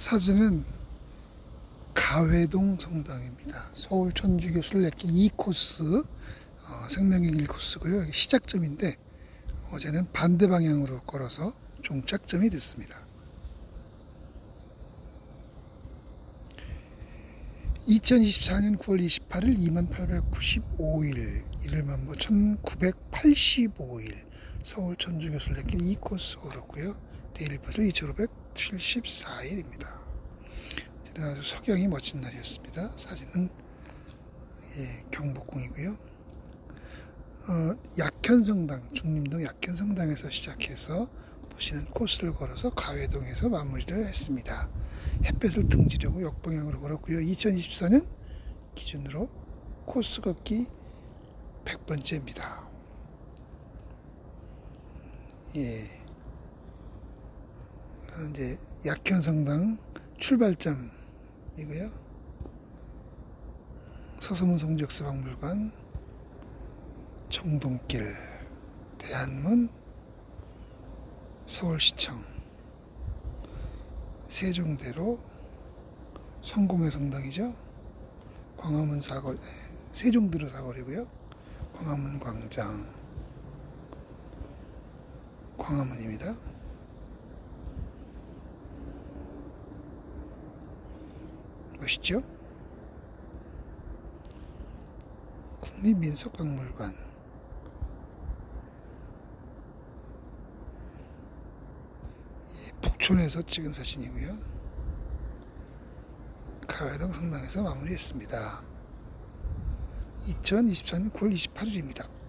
사진은 가회동 성당입니다. 서울 천주교 순례길 2코스 어, 생명의 길 코스고요. 여기 시작점인데 어제는 반대 방향으로 걸어서 종착점이 됐습니다. 2024년 9월 28일 2895일 이를만 뭐 1985일 서울 천주교 순례길 2코스 걸었고요. 데일리버스 2574일입니다. 아주 석양이 멋진 날이었습니다. 사진은 예, 경복궁이고요. 어, 약현성당, 중림동 약현성당에서 시작해서 보시는 코스를 걸어서 가회동에서 마무리를 했습니다. 햇볕을 등지려고 역방향으로 걸었고요. 2024년 기준으로 코스 걷기 100번째입니다. 예. 이제 약현성당 출발점이고요. 서소문 성지역사박물관, 청동길, 대한문, 서울시청, 세종대로, 성공회 성당이죠. 광화문 사거리, 세종대로 사거리고요. 광화문 광장, 광화문입니다. 멋있죠? 국립민속박물관 이 북촌에서 찍은 사진이고요. 가회동 성당에서 마무리했습니다. 2024년 9월 28일입니다.